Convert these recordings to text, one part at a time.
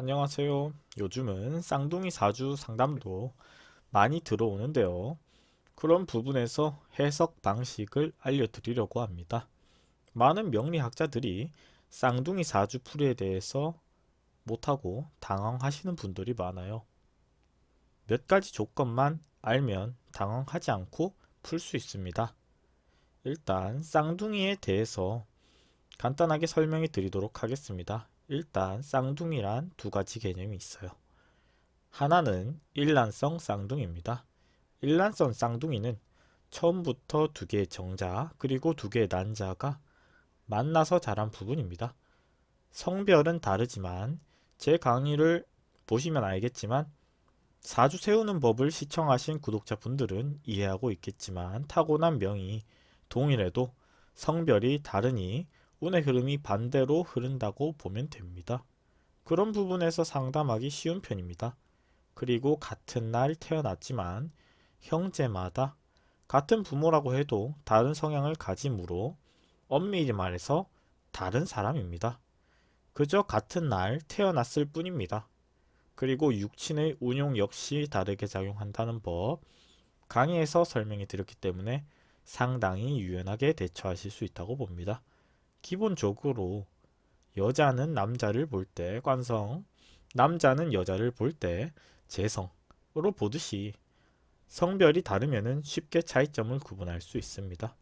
안녕하세요. 요즘은 쌍둥이 사주 상담도 많이 들어오는데요. 그런 부분에서 해석 방식을 알려드리려고 합니다. 많은 명리학자들이 쌍둥이 사주 풀이에 대해서 못하고 당황하시는 분들이 많아요. 몇 가지 조건만 알면 당황하지 않고 풀 수 있습니다. 일단 쌍둥이에 대해서 간단하게 설명해 드리도록 하겠습니다. 일단 쌍둥이란 두 가지 개념이 있어요. 하나는 일란성 쌍둥이입니다. 일란성 쌍둥이는 처음부터 두 개의 정자 그리고 두 개의 난자가 만나서 자란 부분입니다. 성별은 다르지만 제 강의를 보시면 알겠지만 사주 세우는 법을 시청하신 구독자분들은 이해하고 있겠지만 타고난 명이 동일해도 성별이 다르니 운의 흐름이 반대로 흐른다고 보면 됩니다. 그런 부분에서 상담하기 쉬운 편입니다. 그리고 같은 날 태어났지만 형제마다 같은 부모라고 해도 다른 성향을 가지므로 엄밀히 말해서 다른 사람입니다. 그저 같은 날 태어났을 뿐입니다. 그리고 육친의 운용 역시 다르게 작용한다는 법 강의에서 설명해 드렸기 때문에 상당히 유연하게 대처하실 수 있다고 봅니다. 기본적으로 여자는 남자를 볼 때 관성, 남자는 여자를 볼 때 재성으로 보듯이 성별이 다르면 쉽게 차이점을 구분할 수 있습니다.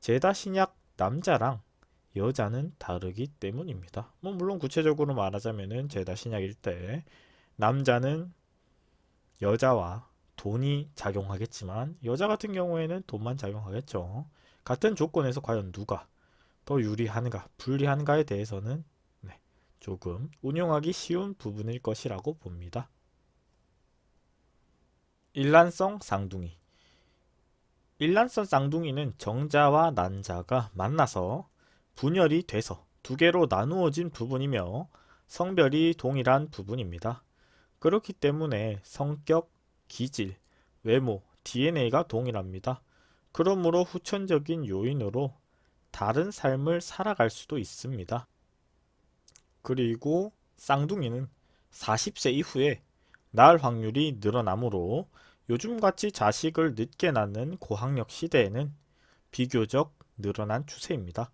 제다 신약 남자랑 여자는 다르기 때문입니다. 뭐 물론 구체적으로 말하자면은 제다 신약일 때 남자는 여자와 돈이 작용하겠지만 여자 같은 경우에는 돈만 작용하겠죠. 같은 조건에서 과연 누가 더 유리한가, 불리한가에 대해서는 네, 조금 운용하기 쉬운 부분일 것이라고 봅니다. 일란성 쌍둥이 일란성 쌍둥이는 정자와 난자가 만나서 분열이 돼서 두 개로 나누어진 부분이며 성별이 동일한 부분입니다. 그렇기 때문에 성격, 기질, 외모, DNA가 동일합니다. 그러므로 후천적인 요인으로 다른 삶을 살아갈 수도 있습니다. 그리고 쌍둥이는 40세 이후에 낳을 확률이 늘어나므로 요즘같이 자식을 늦게 낳는 고학력 시대에는 비교적 늘어난 추세입니다.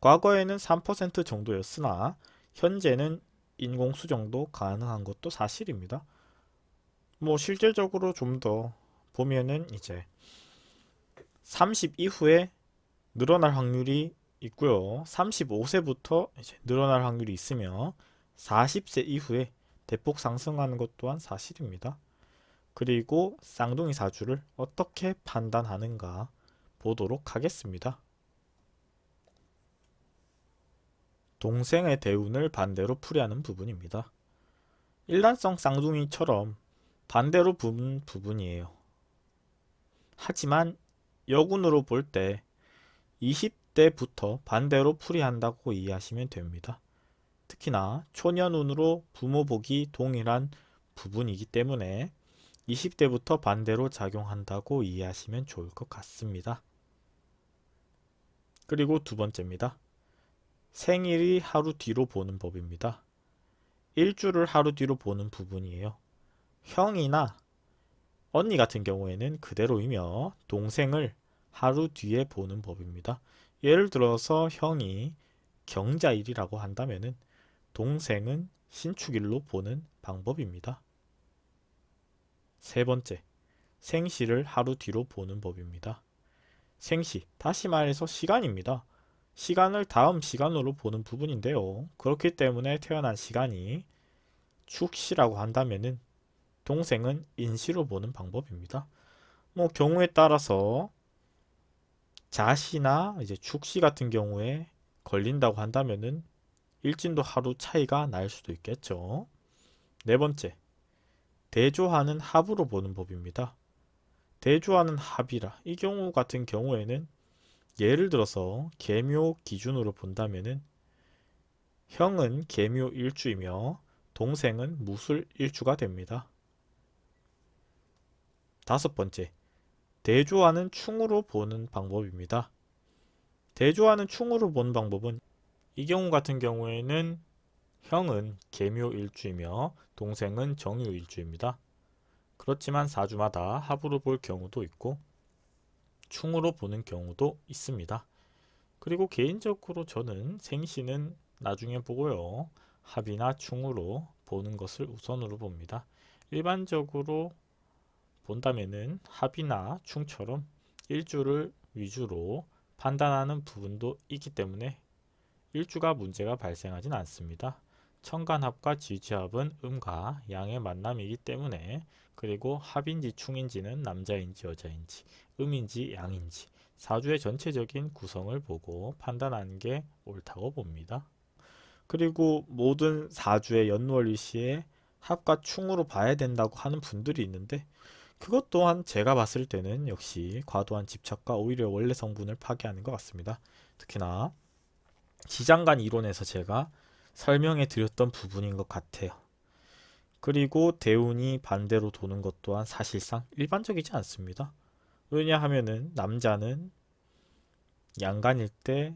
과거에는 3% 정도였으나 현재는 인공수 정도 가능한 것도 사실입니다. 뭐 실질적으로 좀 더 보면은 이제 30 이후에 늘어날 확률이 있고요. 35세부터 이제 늘어날 확률이 있으며 40세 이후에 대폭 상승하는 것 또한 사실입니다. 그리고 쌍둥이 사주를 어떻게 판단하는가 보도록 하겠습니다. 동생의 대운을 반대로 풀이하는 부분입니다. 일란성 쌍둥이처럼 반대로 본 부분이에요. 하지만 여군으로 볼 때 20대부터 반대로 풀이한다고 이해하시면 됩니다. 특히나 초년운으로 부모복이 동일한 부분이기 때문에 20대부터 반대로 작용한다고 이해하시면 좋을 것 같습니다. 그리고 두 번째입니다. 생일이 하루 뒤로 보는 법입니다. 일주를 하루 뒤로 보는 부분이에요. 형이나 언니 같은 경우에는 그대로이며 동생을 하루 뒤에 보는 법입니다. 예를 들어서 형이 경자일이라고 한다면은 동생은 신축일로 보는 방법입니다. 세 번째, 생시를 하루 뒤로 보는 법입니다. 생시, 다시 말해서 시간입니다. 시간을 다음 시간으로 보는 부분인데요. 그렇기 때문에 태어난 시간이 축시라고 한다면은 동생은 인시로 보는 방법입니다. 뭐 경우에 따라서 자시나 이제 축시 같은 경우에 걸린다고 한다면은 일진도 하루 차이가 날 수도 있겠죠. 네 번째, 대조하는 합으로 보는 법입니다. 대조하는 합이라 이 경우 같은 경우에는 예를 들어서 계묘 기준으로 본다면은 형은 계묘 일주이며 동생은 무술 일주가 됩니다. 다섯 번째, 대조하는 충으로 보는 방법입니다. 대조하는 충으로 보는 방법은 이 경우 같은 경우에는 형은 계묘일주이며 동생은 정유일주입니다. 그렇지만 사주마다 합으로 볼 경우도 있고 충으로 보는 경우도 있습니다. 그리고 개인적으로 저는 생신은 나중에 보고요. 합이나 충으로 보는 것을 우선으로 봅니다. 일반적으로 본다면은 합이나 충처럼 일주를 위주로 판단하는 부분도 있기 때문에 일주가 문제가 발생하진 않습니다. 천간합과 지지합은 음과 양의 만남이기 때문에 그리고 합인지 충인지는 남자인지 여자인지 음인지 양인지 사주의 전체적인 구성을 보고 판단하는 게 옳다고 봅니다. 그리고 모든 사주의 연월일시에 합과 충으로 봐야 된다고 하는 분들이 있는데 그것 또한 제가 봤을 때는 역시 과도한 집착과 오히려 원래 성분을 파괴하는 것 같습니다. 특히나 시장간 이론에서 제가 설명해 드렸던 부분인 것 같아요. 그리고 대운이 반대로 도는 것 또한 사실상 일반적이지 않습니다. 왜냐하면은 남자는 양간일 때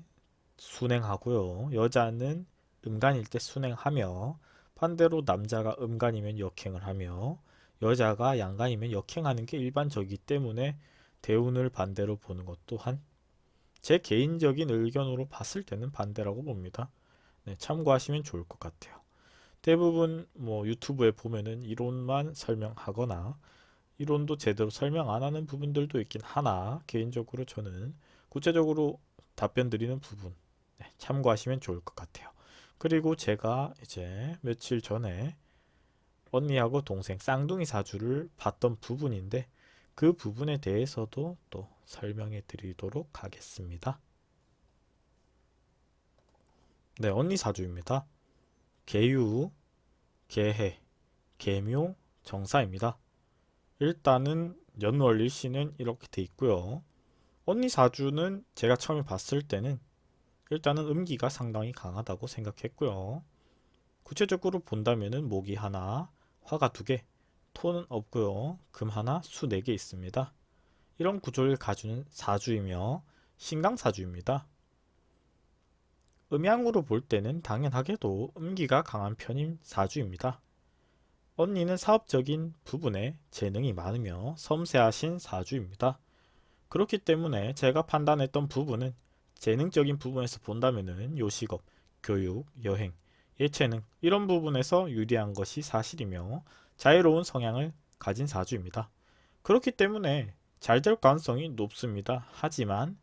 순행하고요. 여자는 음간일 때 순행하며 반대로 남자가 음간이면 역행을 하며 여자가 양간이면 역행하는 게 일반적이기 때문에 대운을 반대로 보는 것 또한 제 개인적인 의견으로 봤을 때는 반대라고 봅니다. 네, 참고하시면 좋을 것 같아요. 대부분 뭐 유튜브에 보면은 이론만 설명하거나 이론도 제대로 설명 안 하는 부분들도 있긴 하나 개인적으로 저는 구체적으로 답변 드리는 부분 네, 참고하시면 좋을 것 같아요. 그리고 제가 이제 며칠 전에 언니하고 동생 쌍둥이 사주를 봤던 부분인데 그 부분에 대해서도 또 설명해 드리도록 하겠습니다. 네, 언니 사주입니다. 계유, 계해, 계묘, 정사입니다. 일단은 연월 일시는 이렇게 돼 있고요. 언니 사주는 제가 처음에 봤을 때는 일단은 음기가 상당히 강하다고 생각했고요. 구체적으로 본다면은 목이 하나, 화가 두 개, 토는 없고요. 금 하나, 수 네 개 있습니다. 이런 구조를 가주는 사주이며 신강사주입니다. 음양으로 볼 때는 당연하게도 음기가 강한 편인 사주입니다. 언니는 사업적인 부분에 재능이 많으며 섬세하신 사주입니다. 그렇기 때문에 제가 판단했던 부분은 재능적인 부분에서 본다면은 요식업, 교육, 여행, 예체능 이런 부분에서 유리한 것이 사실이며 자유로운 성향을 가진 사주입니다. 그렇기 때문에 잘 될 가능성이 높습니다. 하지만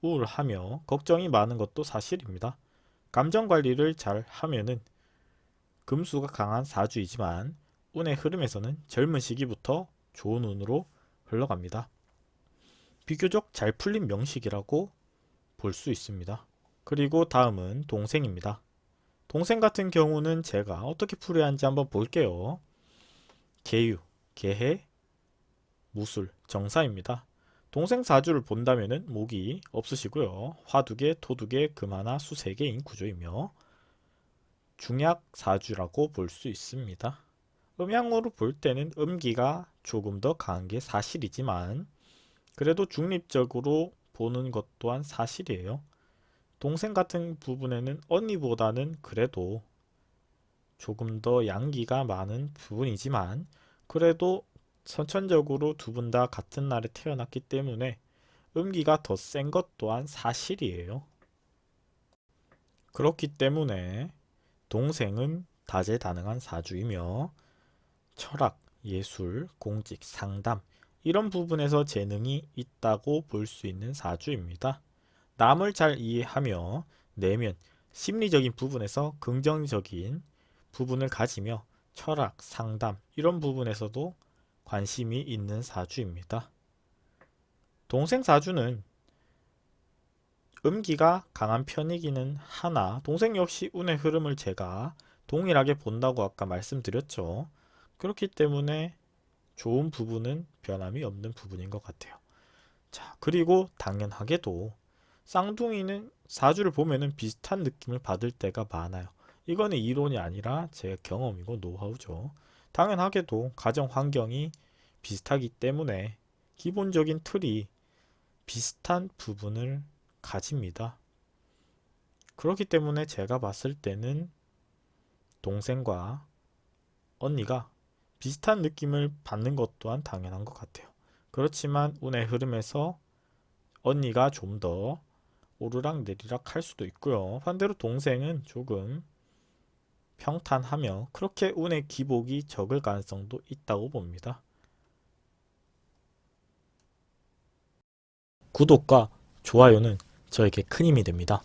우울하며 걱정이 많은 것도 사실입니다. 감정 관리를 잘 하면은 금수가 강한 사주이지만 운의 흐름에서는 젊은 시기부터 좋은 운으로 흘러갑니다. 비교적 잘 풀린 명식이라고 볼 수 있습니다. 그리고 다음은 동생입니다. 동생 같은 경우는 제가 어떻게 풀어야 하는지 한번 볼게요. 계유, 계해, 무술, 정사입니다. 동생 사주를 본다면은 목이 없으시고요. 화 두 개, 토 두 개, 금 하나, 수 세 개인 구조이며 중약 사주라고 볼 수 있습니다. 음양으로 볼 때는 음기가 조금 더 강한 게 사실이지만 그래도 중립적으로 보는 것 또한 사실이에요. 동생 같은 부분에는 언니보다는 그래도 조금 더 양기가 많은 부분이지만 그래도 선천적으로 두 분 다 같은 날에 태어났기 때문에 음기가 더 센 것 또한 사실이에요. 그렇기 때문에 동생은 다재다능한 사주이며 철학, 예술, 공직, 상담 이런 부분에서 재능이 있다고 볼 수 있는 사주입니다. 남을 잘 이해하며 내면, 심리적인 부분에서 긍정적인 부분을 가지며 철학, 상담 이런 부분에서도 관심이 있는 사주입니다. 동생 사주는 음기가 강한 편이기는 하나 동생 역시 운의 흐름을 제가 동일하게 본다고 아까 말씀드렸죠. 그렇기 때문에 좋은 부분은 변함이 없는 부분인 것 같아요. 자, 그리고 당연하게도 쌍둥이는 사주를 보면은 비슷한 느낌을 받을 때가 많아요. 이거는 이론이 아니라 제 경험이고 노하우죠. 당연하게도 가정 환경이 비슷하기 때문에 기본적인 틀이 비슷한 부분을 가집니다. 그렇기 때문에 제가 봤을 때는 동생과 언니가 비슷한 느낌을 받는 것 또한 당연한 것 같아요. 그렇지만 운의 흐름에서 언니가 좀더 오르락 내리락 할 수도 있고요. 반대로 동생은 조금 평탄하며 그렇게 운의 기복이 적을 가능성도 있다고 봅니다. 구독과 좋아요는 저에게 큰 힘이 됩니다.